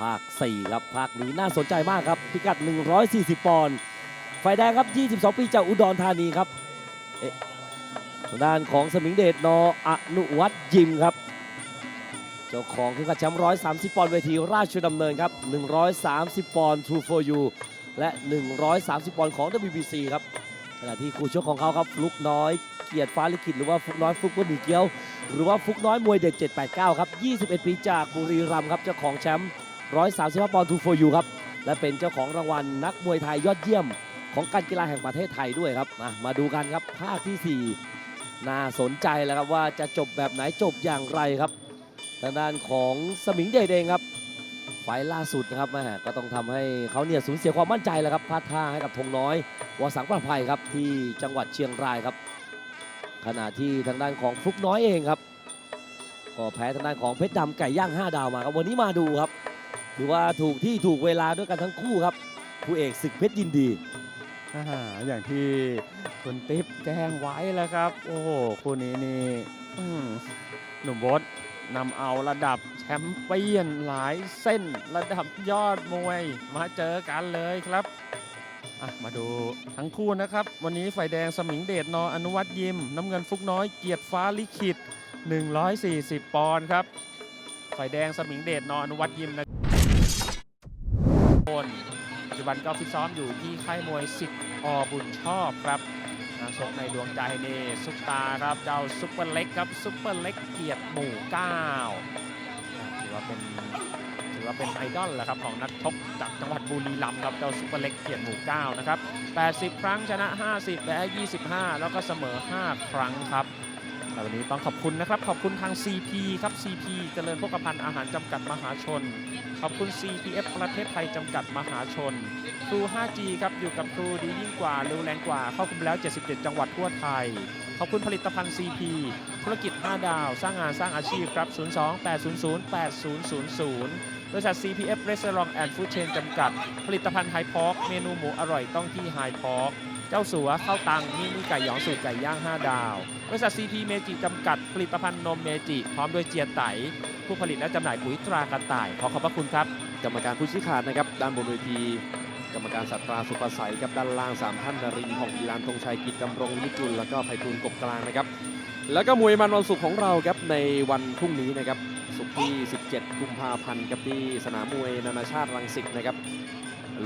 ภาค 4 ครับ ภาคนี้น่าสนใจมากครับ พิกัด 140 ปอนด์ไฟแดงครับ 22 ปีจากอุดรธานีครับทางด้านของสมิงเดชนอนุวัฒน์ยิมครับ เจ้าของคือกัดแชมป์130 ปอนด์เวทีราชดำเนินครับ 130 ปอนด์ True for You และ 130 ปอนด์ของ WBC ครับขณะที่คู่ชกของเขาครับฟลุกน้อยเกียรติฟ้าลิขิตหรือว่าฟุกน้อยฟุกบะหมี่เกี๊ยว หรือว่าฟุกน้อยมวยเด็ด 789 ครับ 21 ปีจากบุรีรัมย์ครับเจ้าของแชมป์ 135ปอนด์ทูโฟยูครับ และเป็นเจ้าของรางวัลนักมวยไทยยอดเยี่ยม ของการกีฬาแห่งประเทศไทยด้วยครับ มามาดูกันครับภาคทีสี่4 น่าสนใจแล้วครับว่าจะจบแบบไหนจบอย่างไรครับ ทางด้านของสมิงเดเองครับไฟล่าสุดนะครับแม่ก็ต้องทำให้เขาเนี่ยสูญเสียความมั่นใจแล้วครับพลาดท่าให้กับธงน้อยวสังประภัยครับที่จังหวัดเชียงรายครับ ขณะที่ทางด้านของฟลุกน้อยเองครับ ก็แพ้ทางด้านของเพชรดำไก่ย่าง 5 ดาวมาครับวันนี้มาดูครับ ถือว่าถูกที่ถูกเวลาด้วยกันทั้งคู่ครับคู่เอกศึกเพชรยินดีอ่าอย่างที่คุณติ๊บแจ้งไว้แล้วครับ โอ้โหคู่นี้นี่อืมหนุ่มบดนำเอาระดับแชมปเปี้ยนหลายเส้น ระดับยอดมวยมาเจอกันเลยครับอะมาดูทั้งคู่นะครับ วันนี้ฝ่ายแดงสมิงเดชนออนุวัตยิม น้ำเงินฟุกน้อยเกียรติฟ้าลิขิต 140 ปอนด์ครับฝ่ายแดงสมิงเดชนออนุวัตยิมนะ คนปัจจุบันก็ฟิตซ้อมอยู่ที่ค่ายมวยสิทธิ์อบุญชอบครับนักชกในดวงใจนี่ซุปตาครับเจ้าซุปเปอร์เล็กครับซุปเปอร์เล็กเกียรติหมู่เก้าถือว่าเป็นถือว่าเป็นไอดอลแหละครับของนักชกจากจังหวัดบุรีรัมย์ครับเจ้าซุปเปอร์เล็กเกียรติหมู่เก้านะครับ80 ครั้งชนะ 50แพ้25 แล้วก็เสมอ 5 ครั้งครับ แต่วันนี้ต้องขอบคุณนะครับ ขอบคุณทาง CP ครับ CP เจริญพกพันธ์อาหารจำกัดมหาชน ขอบคุณ CPF ประเทศไทยจำกัดมหาชน ครู 5G ครับ อยู่กับครูดียิ่งกว่าเร็วแรงกว่าเข้าคุมแล้ว 77 จังหวัดทั่วไทย ขอบคุณผลิตภัณฑ์ CP ธุรกิจ 5 ดาว สร้างงานสร้างอาชีพครับ 02-800-8000บริษัท CPF Restaurant and Food Chain จำกัด ผลิตภัณฑ์ไฮพอกเมนูหมูอร่อยต้องที่ไฮพอก เจ้าสัวข้าวตังมินิไก่หยองสูตรไก่ย่าง 5 ดาว บริษัท CP เมจิจำกัด ผลิตภัณฑ์นมเมจิ พร้อมด้วยเจียไต ผู้ผลิตและจำหน่ายปุ๋ยตรากระต่าย ขอขอบพระคุณครับ กรรมการผู้ชี้ขาดนะครับ ด้านบนเวที กรรมการสัตราสุประสัยครับด้านล่าง 3 ท่านนรินทร์ผ่องกีฬานธงชัยกิจดำรงนิกุลแล้วก็ไพฑูรย์กบกลางนะครับ แล้วก็มวยมันวันศุกร์ของเราครับในวันพรุ่งนี้นะครับศุกร์ที่ 17 กุมภาพันธ์ครับที่สนามมวยนานาชาติรังสิตนะครับ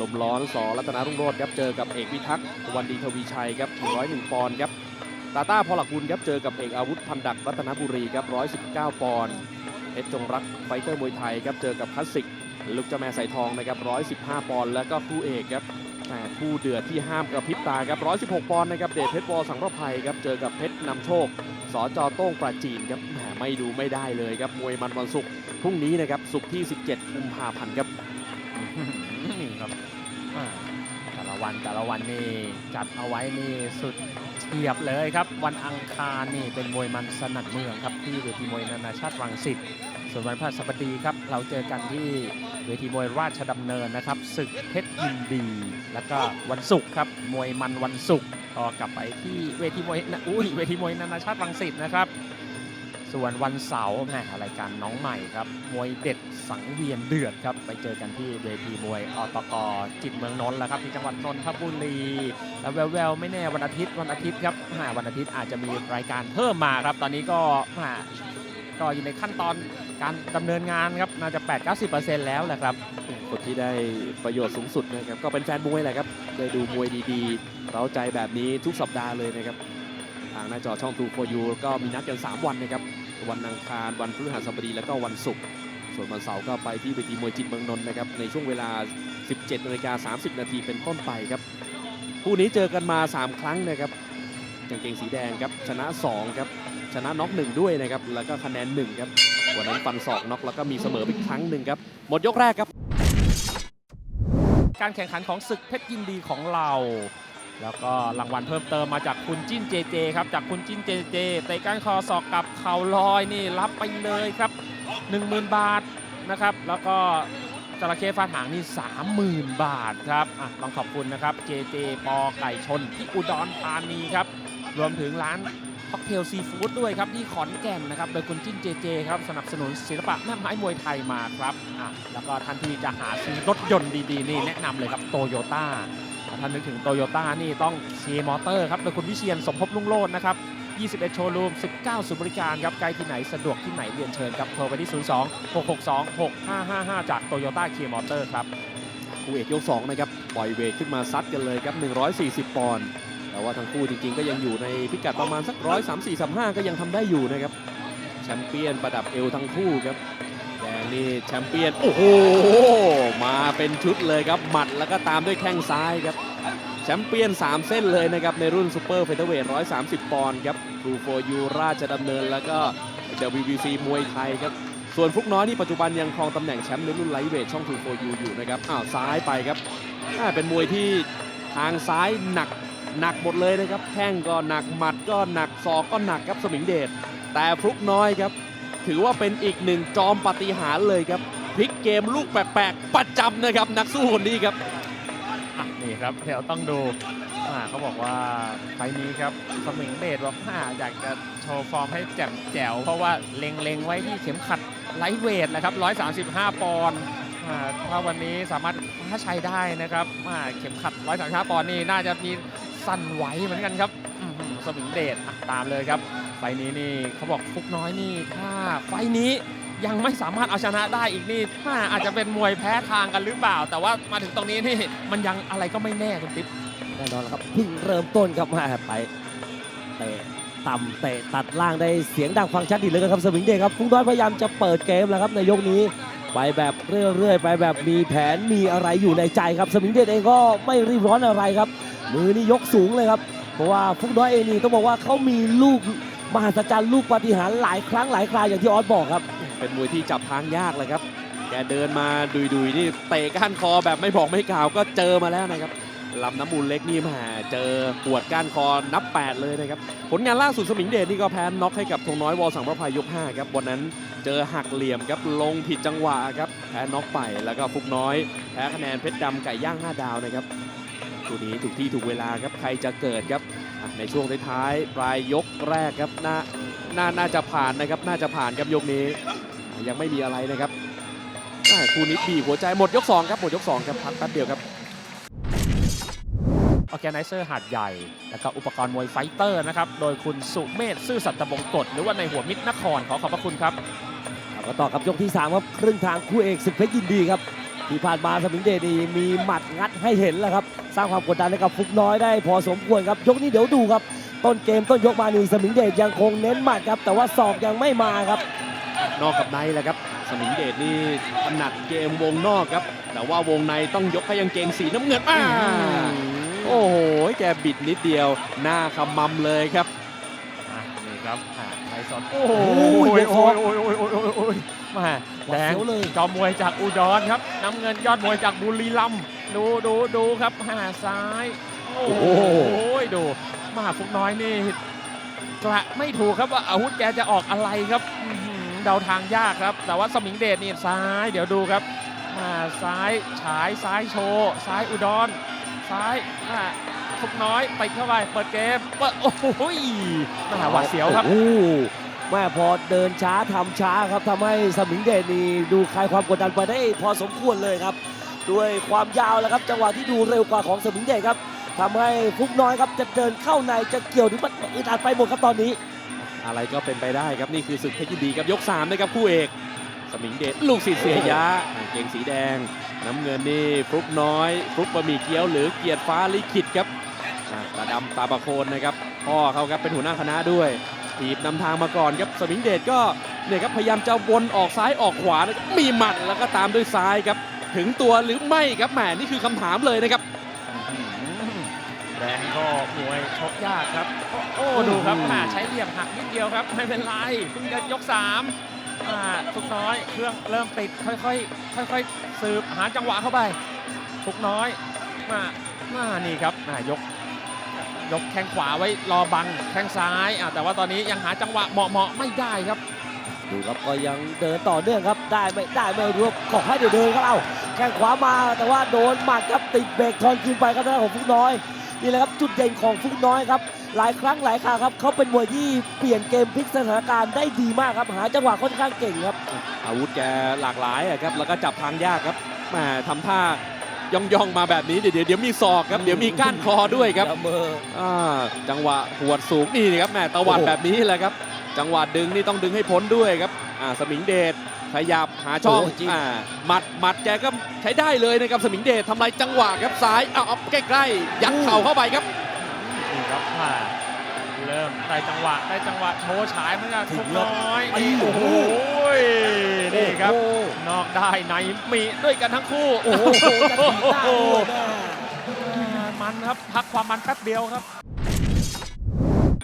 ลมร้อนสอรัตนารุ่งโรจน์ครับเจอกับเอกพิทักษ์วันดีทวีชัยครับ101ปอนด์ครับตาต้าพอหลักบุญครับเจอกับเอกอาวุธพันดักรัตนบุรีครับ119 ปอนด์เพชรจงรักไฟเตอร์มวยไทยครับเจอกับคลาสสิกลูกเจ้าแม่สายทองนะครับ115 ปอนด์แล้วก็คู่เอกครับแหม่คู่เดือดที่ห้ามกระพริบตาครับ116 ปอนด์นะครับเดชเพชรวอสังรภัยครับเจอกับเพชรนำโชคสจโต้งปราจีนครับแหมไม่ดูไม่ได้เลยครับมวยมันวันศุกร์พรุ่งนี้นะครับศุกร์ที่ 17กุมภาพันธ์ครับ นี่ครับอ่าแต่ละวันแต่ละวันนี่จัดเอาไว้นี่สุดเฉียบเลยครับ วันอังคารนี่เป็นมวยมันสนัดเมืองครับที่เวทีมวยนานาชาติรังสิตส่วนวันพฤหัสบดีครับ เราเจอกันที่เวทีมวยราชดำเนินนะครับศึกเพชรยินดี แล้วก็วันศุกร์ครับมวยมันวันศุกร์ก็กลับไปที่เวทีมวยอุ้ยเวทีมวยนานาชาติรังสิตนะครับ ส่วนวันเสาร์แหมรายการน้องใหม่ครับ มวยเด็ดสังเวียนเดือดครับ ไปเจอกันที่เวทีมวยอตกจิตเมืองนนท์แล้วครับที่จังหวัดนนทบุรี แล้วแววๆไม่แน่วันอาทิตย์วันอาทิตย์ครับอ่าวันอาทิตย์อาจจะมีรายการเพิ่มมาครับ ตอนนี้ก็อ่าก็อยู่ในขั้นตอนการดำเนินงานครับน่าจะ 8 90 แล้วแหละครับคนที่ได้ประโยชน์สูงสุดนะครับก็เป็นแฟนมวยแหละครับได้ดูมวยดีๆ เราใจแบบนี้ทุกสัปดาห์เลยนะครับางหน้าจอช่อง True for You ก็มีนัดกัน 3 วันนะครับ วันอังคาร วันพฤหัสบดี แล้วก็วันศุกร์ ส่วนวันเสาร์ก็ไปที่เวทีมวยจิตเมืองนนท์นะครับ ในช่วงเวลา 17นาฬิกา30 นาทีเป็นต้นไปครับ คู่นี้เจอกันมา 3 ครั้งนะครับกางเกงสีแดงครับ ชนะ 2 ครับ ชนะน็อกหนึ่งด้วยนะครับ แล้วก็คะแนน1ครับ วันนั้นฟันศอกน็อกแล้วก็มีเสมออีกครั้งหนึ่งครับ หมดยกแรกครับ การแข่งขันของศึกเพชรยินดีของเรา แล้วก็รางวัลเพิ่มเติมมาจากคุณจิ้นเจเจครับ จากคุณจิ้นเจเจเตะก้านคอศอกกับเข่าลอยนี่รับไปเลยครับ 10,000 บาทนะครับ แล้วก็จระเข้ฟาดหางนี่30,000 บาทครับอะลองขอบคุณนะครับเจเจปอไก่ชนที่อุดรธานีครับ รวมถึงร้านค็อกเทลซีฟู้ดด้วยครับที่ขอนแก่นนะครับ โดยคุณจิ้นเจเจครับสนับสนุนศิลปะแม่ไม้มวยไทยมาครับอะแล้วก็ท่านที่จะหาซื้อรถยนต์ดีๆนี่แนะนำเลยครับโตโยต้า ท่านึกถึงโตโยต้านี่ต้องเชีมอเตอร์ครับโดยคุณวิเชียนสมภพลุ่งโลดนะครับ 21 โชว์รูม 19ศูนย์บริการครับใกล้ที่ไหนสะดวกที่ไหนเรียนเชิญครับโทรไปที่ 02 662 6555 จากโตโยต้าเคีมอเตอร์ครับคู่เอกยก2นะครับปล่อยเวทขึ้นมาซัดกันเลยครับ 140 ปอนด์แต่ว่าทั้งคู่จริงๆ ก็ยังอยู่ในพิกัดประมาณสัก134 35ก็ยังทำได้อยู่นะครับแชมเปี้ยนประดับเอวทั้งคู่ครับแดงนี่แชมเปี้ยนโอ้โหมาเป็นชุดเลยครับหมัดแล้วก็ตามด้วยแข้งซ้ายครับ ชมเปี้ยน 3 เส้นเลยนะครับ ในรุ่นซูเปอร์เฟเธอร์เวท130 ปอนด์ครับ True for You ราชดำเนิน แล้วก็ WBC มวยไทยครับ ส่วนฟุกน้อยนี่ปัจจุบันยังครองตำแหน่งแชมป์ในรุ่นไลท์เวทช่อง True for You อยู่นะครับอ้าวซ้ายไปครับอ่าเป็นมวยที่ทางซ้ายหนักหนักหมดเลยนะครับแข้งก็หนักหมัดก็หนักศอกก็หนักครับสมิงเดชแต่ฟลุกน้อยครับ ถือว่าเป็นอีกหนึ่งจอมปฏิหารเลยครับพลิกเกมลูกแปลกๆประจำนะครับนักสู้คนนี้ครับ ครับ เดี๋ยวต้องดูเขาบอกว่าไฟนี้ครับสมิงเดชบอกว่าอยากจะโชว์ฟอร์มให้แจ่มแจ๋ว เพราะว่าเล็งๆไว้ที่เข็มขัดไลท์เวทนะครับ 135 ปอนด์ถ้าวันนี้สามารถคว้าชัยได้นะครับอ่าเข็มขัด 135 ปอนด์นี่น่าจะมีสั่นไหวเหมือนกันครับสมิงเดชตามเลยครับ ไฟนี้นี่เขาบอกฟุกน้อยนี่ถ้าไฟนี้ ยังไม่สามารถเอาชนะได้อีกนี่อาอาจจะเป็นมวยแพ้ทางกันหรือเปล่า แต่ว่ามาถึงตรงนี้นี่มันยังอะไรก็ไม่แน่คุณติ๊บแน่นอนครับเพิ่งเริ่มต้นครับมาไปเตะต่ำเตะตัดล่างได้เสียงดังฟังชัดดีเลยครับสมิงเดชครับฟุกน้อยพยายามจะเปิดเกมแล้วครับในยกนี้ไปแบบเรื่อยๆไปแบบมีแผนมีอะไรอยู่ในใจครับ สมิงเดชเองก็ไม่รีบร้อนอะไรครับ มือนี่ยกสูงเลยครับ เพราะว่าฟุกน้อยเองนี่ต้องบอกว่าเขามีลูกมหัศจรรย์ลูกปาฏิหาริย์หลายครั้งหลายคราอย่างที่ออสบอกครับ เป็นมวยที่จับทางยากเลยครับ แกเดินมาดุยๆนี่เตะก้านคอแบบไม่บอกไม่กล่าวก็เจอมาแล้วนะครับลำน้ำมูลเล็กนี่มาเจอปวดก้านคอนับ 8 เลยนะครับ ผลงานล่าสุดสมิงเดชนี่ก็แพ้น็อกให้กับธงน้อยวอสังประภัยยก 5 ครับ วันนั้นเจอหักเหลี่ยมครับ ลงผิดจังหวะครับ แพ้น็อกไปแล้วก็ฟุกน้อย แพ้คะแนนเพชรดำไก่ย่าง 5 ดาวนะครับคู่นี้ถูกที่ถูกเวลาครับ ใครจะเกิดครับ ในช่วงท้ายปลายยกแรกครับน่าน่าน่าจะผ่านนะครับ น่าจะผ่านครับยกนี้ ยังไม่มีอะไรนะครับอ่าคู่นี้บีบหัวใจหมดยก 2 ครับ หมดยก 2 ครับ พักแป๊บเดียวครับออแกไนเซอร์หาดใหญ่ แล้วก็อุปกรณ์มวยไฟเตอร์นะครับ โดยคุณสุเมธซื่อสัตย์บงกฎหรือว่าในหัวมิตรนครขอขอบพระคุณครับเอามาต่อกับยกที่ 3 ครับ ครึ่งทางคู่เอกศึกเพชรยินดีครับ ที่ผ่านมาสมิงเดชนี่มีหมัดงัดให้เห็นแล้วครับ สร้างความกดดันให้กับฟุกน้อยได้ พอสมควรครับ ยกนี้เดี๋ยวดูครับ ต้นเกมต้นยกมานี่สมิงเดชยังคงเน้นหมัดครับ แต่ว่าศอกยังไม่มาครับ นอกกับในแหละครับ สมิงเดชนี่ถนัดเกมวงนอกครับ แต่ว่าวงในต้องยกให้ยังเกงสีน้ำเงินอ่าโอ้โห แกบิดนิดเดียว หน้าขมำเลยครับอะนี่ครับอ่าไทยสอนโอ้โหโอ้ยโอ้ยโอ้ยโอ้ยโอ้ยโอ้ยโอ้ยมาหวาแดดงเสียวเลยจอมมวยจากอุดรครับน้ำเงินยอดมวยจากบุรีรัมย์ดูดูดูครับหาซ้าย โอ้โหดูมาฟุกน้อยนี่กระไม่ถูกครับว่าอาวุธแกจะออกอะไรครับอื้อหือ เดาทางยากครับ แต่ว่าสมิงเดชนี่ซ้ายเดี๋ยวดูครับมาซ้ายฉายซ้ายโชว์ซ้ายอุดร ซ้ายอ่าฟุกน้อยไปเข้าไปเปิดเกมเปิดโอ้โหมาหวาดเสียวครับโอ้แม่พอเดินช้าทำช้าครับทำให้สมิงเดชนี่ดูคลายความกดดันไปได้พอสมควรเลยครับ ด้วยความยาวแล้วครับจังหวะที่ดูเร็วกว่าของสมิงเดชครับทำให้ฟุกน้อยครับจะเดินเข้าในจะเกี่ยวหรือมันอึดอัดไปหมดครับตอนนี้ อะไรก็เป็นไปได้ครับนี่คือศึกเพชรยินดีครับยก3นะครับคู่เอกสมิงเดชลูกศิษย์เสียยะเกงสีแดง น้ำเงินนี่ฟลุกน้อยฟลุกบะหมี่เกี๊ยวหรือเกียรติฟ้าลิขิตครับตาดำตาประโคนนะครับพ่อเขาครับเป็นหัวหน้าคณะด้วยถีบนำทางมาก่อนครับสมิงเดชก็เนี่ยครับพยายามจะวนออกซ้ายออกขวานะมีหมัดแล้วก็ตามด้วยซ้ายครับถึงตัวหรือไม่ครับแหมนี่คือคำถามเลยนะครับ แดงก็มวยชกยากครับโอ้โอ้ดูครับอ่าใช้เหลี่ยมหักนิดเดียวครับ ไม่เป็นไรเพิ่งจะยก3อ่าทุกน้อยเครื่องเริ่มติดค่อยๆค่อยๆสืบหาจังหวะเข้าไปทุกน้อยมามานี่ครับอ่ายกยกแข้งขวาไว้รอบังแข้งซ้ายอ่าแต่ว่าตอนนี้ยังหาจังหวะเหมาะๆไม่ได้ครับ ดูครับก็ยังเดินต่อเนื่องครับ ได้ไม่ได้ไม่รู้ว่าขอให้เดี๋ยวเดินครับเอาแข้งขวามาแต่ว่าโดนหมัดครับติดเบรกทอนคืนไปครับทางของฟุกน้อยนี่แหละครับจุดเด่นของฟุกน้อยครับหลายครั้งหลายคราครับเขาเป็นมวยที่เปลี่ยนเกมพลิกสถานการณ์ได้ดีมากครับหาจังหวะค่อนข้างเก่งครับ อาวุธแกหลากหลายครับแล้วก็จับทางยากครับแหมทำท่า ย่องย่องๆมาแบบนี้เดี๋ยวเดี๋ยวเดี๋ยวมีศอกครับเดี๋ยวมีก้านคอด้วยครับละเมออ่าจังหวะหวดสูงนี่ครับแหมตะวัดโอ้โหแบบนี้แหละครับ จังหวะดึงนี่ต้องดึงให้พ้นด้วยครับอ่าสมิงเดชขยับหาช่องโอ้จริงอ่าหมัดหมัดแกก็ใช้ได้เลยนะครับสมิงเดชทำลายจังหวะครับซ้ายเอาเอาใกล้ๆยัดเข่าเข้าไปครับนี่ครับอ่าเริ่ม ได้จังหวะได้จังหวะโชว์ฉายเหมือนกันถึทุงกแล้วน้อยไอ้นี่โอ้โอ้โหโหนี่ครับโอ้โหนอกได้ในมีด้วยกันทั้งคู่ โอ้โหจะถีบหน้าด้วยแม่อ่ามันครับพักความมันแป๊บเดียวครับ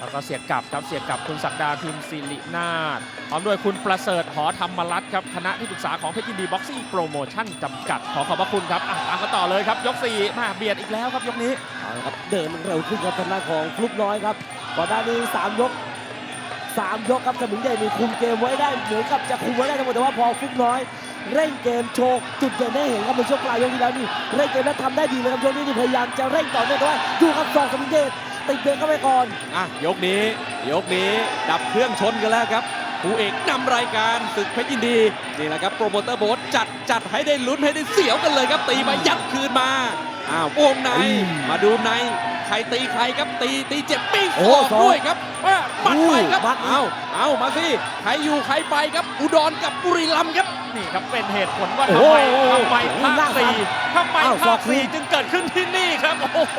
แล้วก็เสียบกลับครับเสียบกลับคุณศักดาพิมพ์ศิรินาถพร้อมด้วยคุณประเสริฐหอธรรมรัตน์ครับคณะที่ปรึกษาของเพชรยินดีบ็อกซิ่งโปรโมชั่นจำกัด ขอขอบพระคุณครับอะตามกันต่อเลยครับ ยก4มาเบียดอีกแล้วครับยกนี้เอาละครับเดินเร็วขึ้นครับทางด้านของฟลุกน้อยครับ ก่อนหน้านี้สามยกสามยกครับสมิงเดชมีคุมเกมไว้ได้เหมือนกับจะคุมไว้ได้ทั้งหมดแต่ว่าพอฟลุกน้อยเร่งเกมโชว์จุดเด่นให้เห็นครับในช่วงปลายยกที่แล้วนี่เร่งเกมแล้วทำได้ดีเลยครับยกนี้นี่พยายามจะเร่งต่อเนื่องแต่ว่าดูครับสองสมิงเดชติดเบรกเข้าไปก่อนอะยกนี้ ยกนี้ดับเครื่องชนกันแล้วครับคู่เอกนำรายการศึกเพชรยินดีนี่แหละครับโปรโมเตอร์โบสจัดจัดให้ได้ลุ้นให้ได้เสียวกันเลยครับตีมายัดคืนมาอ้าววงในอืมมาดูใน ใครตีใครครับตีตีเจ็บปิ้งโอ้ศอกศอกด้วยครับว่าปัดไปครับอู้มัดอีก เอาเอามาสิใครอยู่ใครไปครับอุดรกับบุรีรัมย์ครับ นี่ครับเป็นเหตุผลว่าโอ้ทำโหไมทำไมโอ้โหภาหน้าคสี่สั่นทำไมอ้าวศภาอกคสี่คืนจึงเกิดขึ้นที่นี่ครับ โอ้โห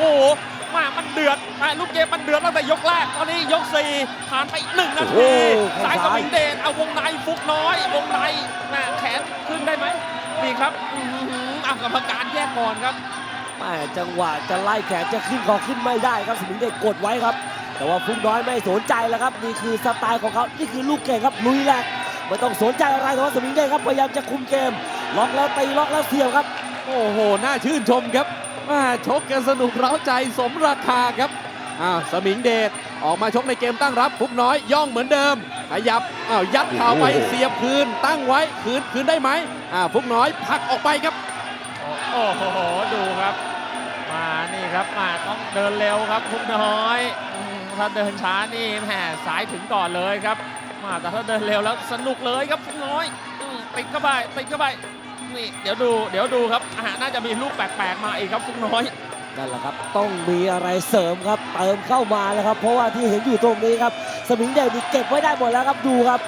มามันเดือดอะลูกเกมมันเดือดตั้งแต่ยกแรกตอนนี้ยกสี่ผ่านไปหนึ่งนาโอ้ทีโหสายสซ้ายมิงเดชเอาวงในฟุกน้อย วงในแม่แขนขึ้นได้ไหมนี่ครับอื้อหืออะกรรมการแยกก่อนครับแม่จังหวะจะไล่แขนจะขึ้นคอขึ้นไม่ได้ครับสมิงเดชกดไว้ครับ แต่ว่าฟลุกน้อยไม่สนใจแล้วครับนี่คือสไตล์ของเขานี่คือลูกเก่งครับลุยแหลกไม่ต้องสนใจอะไรแต่ว่าสมิงเดชครับพยายามจะคุมเกมล็อกแล้วตีล็อกแล้วเสียบครับ โอ้โหน่าชื่นชมครับมาชกกันสนุกเร้าใจสมราคาครับอ้าวสมิงเดชออกมาชกในเกมตั้งรับฟุกน้อยย่องเหมือนเดิม ขยับอ้าวยัดเข่าไปเสียบคืนตั้งไว้คืนคืนได้ไหมอ่าฟุกน้อยผักออกไปครับ โอ้โห ดูครับ มานี่ครับ มาต้องเดินเร็วครับพุกน้อย ถ้าเดินช้านี่แหมสายถึงก่อนเลยครับ มาแต่ถ้าเดินเร็วแล้วสนุกเลยครับพุกน้อยติดเข้าไปติดเข้าไปนี่เดี๋ยวดูเดี๋ยวดูครับอาหารน่าจะมีลูกแปลกๆมาอีกครับพุกน้อยนั่นแหละครับ ต้องมีอะไรเสริมครับ เติมเข้ามาแล้วครับ เพราะว่าที่เห็นอยู่ตรงนี้ครับ สมิงเดชนี่เก็บไว้ได้หมดแล้วครับ ดูครับ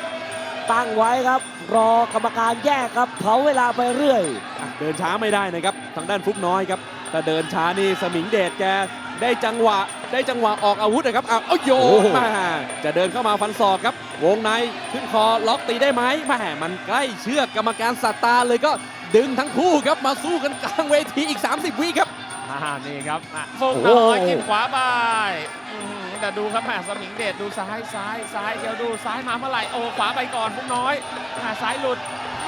ตั้งไว้ครับ รอกรรมการแยกครับเผาเวลาไปเรื่อยอะเดินช้าไม่ได้นะครับ ทางด้านฟุกน้อยครับถ้าเดินช้านี่สมิงเดชแกได้จังหวะได้จังหวะออกอาวุธนะครับอ้าวเอาโยโอ้กโหมาจะเดินเข้ามาฟันศอกครับ วงในขึ้นคอล็อกตีได้ไหมแม่มันใกล้เชือกกรรมการสัตตาเลยก็ดึงทั้งคู่ครับมาสู้กันกลางเวทีอีก 30 วิครับอ่านี่ครับอะฟุกน้อยกินขวาไปอื้อหือ แต่ดูครับแม่สมิงเดชดูซ้ายซ้ายซ้ายเดี๋ยวดูซ้ายมาเมื่อไหร่โอ้ขวาไปก่อนฟุกน้อยอ่าซ้ายหลุด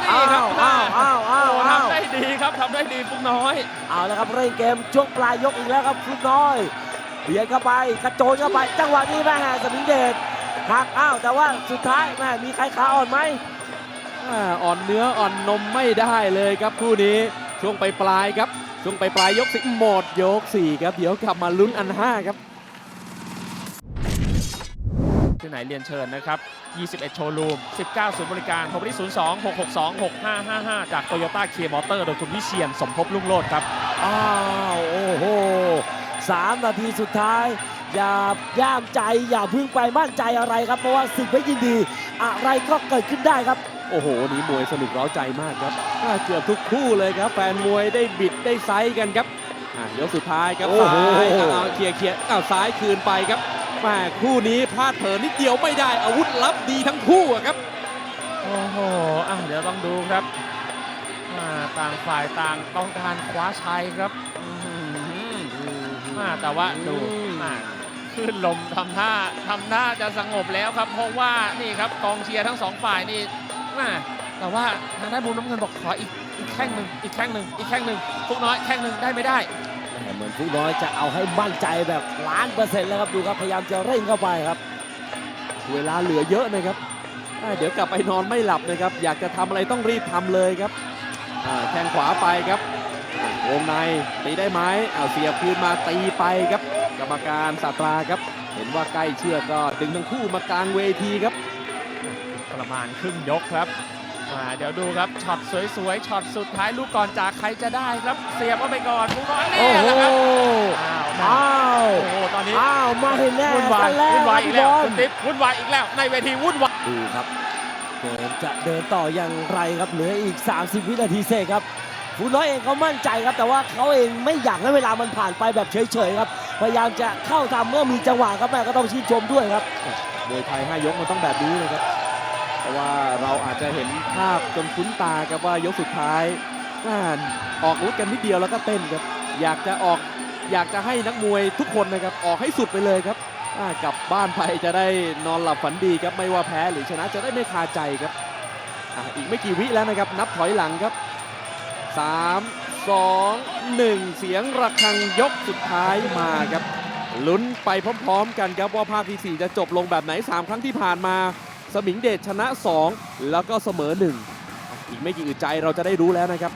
นี่ครับอ้าวอ้าวอ้าวโอ้อ้าวทำได้ดีครับทำได้ดีฟุกน้อย เอาแล้วครับเร่งเกมช่วงปลายยกอีกแล้วครับฟลุกน้อยเบียดเข้าไปกระโจนเข้าไปจังหวะนี้แม่สมิงเดชหักอ้าวแต่ว่าสุดท้ายแม่มีใครขาอ่อนไหมอ่าอ่อนเนื้ออ่อนนมไม่ได้เลยครับคู่นี้ช่วงปลายปลายๆครับช่วงปลายปลายๆยกสิหมดยกสี่ครับเดี๋ยวกลับมาลุ้นอันห้าครับ ที่ไหนเรียนเชิญนะครับ 21 โชว์รูม 19 ศูนย์บริการโทรไปที่ 02 662 6555 จากโตโยต้าเคมอเตอร์โดยคุณวิเชียนสมภพลุ่งโลดครับ อ้าว โอ้โหสามนาทีสุดท้าย อย่าย่ามใจ อย่าเพึ่งไปมั่นใจอะไรครับ เพราะว่าสิ่งไม่ยินดี อะไรก็เกิดขึ้นได้ครับ โอ้โหวันนี้มวยสนุกเร้าใจมากครับอ่าเกือบทุกคู่เลยครับ แฟนมวยได้บิดได้ไซส์กันครับอ่ายกสุดท้ายครับโอ้โห ซ้ายเอาเอาเคลียร์เคลียร์เอาซ้ายคืนไปครับ แม่คู่นี้พลาดเผลอนิดเดียวไม่ได้อาวุธลับดีทั้งคู่อะครับ โอ้โหอะเดี๋ยวต้องดูครับอ่าต่างฝ่ายต่างต้องการคว้าชัยครับอื้อหืออ่าแต่ว่าดูอ่าขึ้นลมทำท่าทำท่าจะสงบแล้วครับ เพราะว่านี่ครับกองเชียร์ทั้งสองฝ่ายนี่อ่าแต่ว่าทางด้านมุมน้ำเงินบอกขออีกอีกแข้งหนึ่งอีกแข้งหนึ่งอีกแข้งหนึ่งฟุกน้อยแข้งหนึ่งได้ไม่ได้แหม่ เหมือนฟุกน้อยจะเอาให้มั่นใจแบบล้านเปอร์เซ็นต์แล้วครับดูครับพยายามจะเร่งเข้าไปครับ เวลาเหลือเยอะนะครับอ่าเดี๋ยวกลับไปนอนไม่หลับนะครับ อยากจะทำอะไรต้องรีบทำเลยครับอ่าแข้งขวาไปครับอ่าวงในตีได้ไหมเอาเสียบคืนมาตีไปครับ กรรมการสาตราครับ เห็นว่าใกล้เชือกก็ดึงทั้งคู่มากลางเวทีครับ ประมาณครึ่งยกครับ อ่าเดี๋ยวดูครับช็อตสวยๆช็อตสุดท้ายลูกก่อนจากใครจะได้ครับ เสียบเข้าไปก่อนลูกก่อนนี่โอ้โหแหละครับอ้าวแม่อ้าวโอ้โหตอนนี้อ้าวมาเห็นแน่วุ่นวายซะแล้ววุ่นวายอีกแล้วบอลคุณติ๊บวุ่นวายอีกแล้ว ในเวทีวุ่นวายดูครับเกมจะเดินต่ออย่างไรครับเหลืออีก 30 วินาทีเศษครับฟูน้อยเองเขามั่นใจครับ แต่ว่าเขาเองไม่อยากให้เวลามันผ่านไปแบบเฉยๆครับพยายามจะเข้าทำเมื่อมีจังหวะครับแม่ก็ต้องชื่นชมด้วยครับมวยไทย5ยกมันต้องแบบนี้นะครับ เพราะว่าเราอาจจะเห็นภาพจนคุ้นตาครับว่ายกสุดท้ายน่าออกอาวุธกันนิดเดียวแล้วก็เต้นครับ อยากจะออกอยากจะให้นักมวยทุกคนนะครับออกให้สุดไปเลยครับกลับบ้านไปจะได้นอนหลับฝันดีครับไม่ว่าแพ้หรือชนะจะได้ไม่คาใจครับออีกไม่กี่วิแล้วนะครับ นับถอยหลังครับ3 2 1 เสียงระฆังยกสุดท้ายมาครับลุ้นไปพร้อมๆ กันครับว่าภาคที่ 4 จะจบลงแบบไหน 3 ครั้งที่ผ่านมา สมิงเดชชนะ 2 แล้วก็เสมอ 1 อีกไม่กี่อึดใจเราจะได้รู้แล้วนะครับ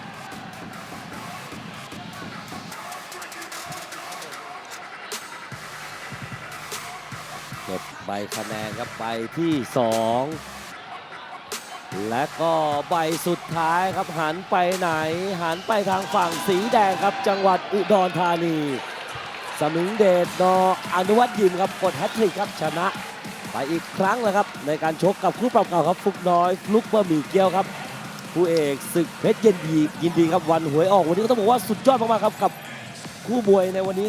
เก็บใบคะแนนครับใบที่ 2 และก็ใบสุดท้ายครับหันไปไหน หันไปทางฝั่งสีแดงครับจังหวัดอุดรธานี สมิงเดชนออนุวัตยิมครับกดแฮตทริกครับชนะ ไปอีกครั้งแล้วครับในการชกกับคู่ปรับเก่าครับฟุกน้อยฟลุกบะหมี่เกี๊ยวครับผู้เอกศึกเพชรเย็นดียินดีครับวันหวยออกวันนี้ก็ต้องบอกว่าสุดยอดมากๆครับกับคู่บวยในวันนี้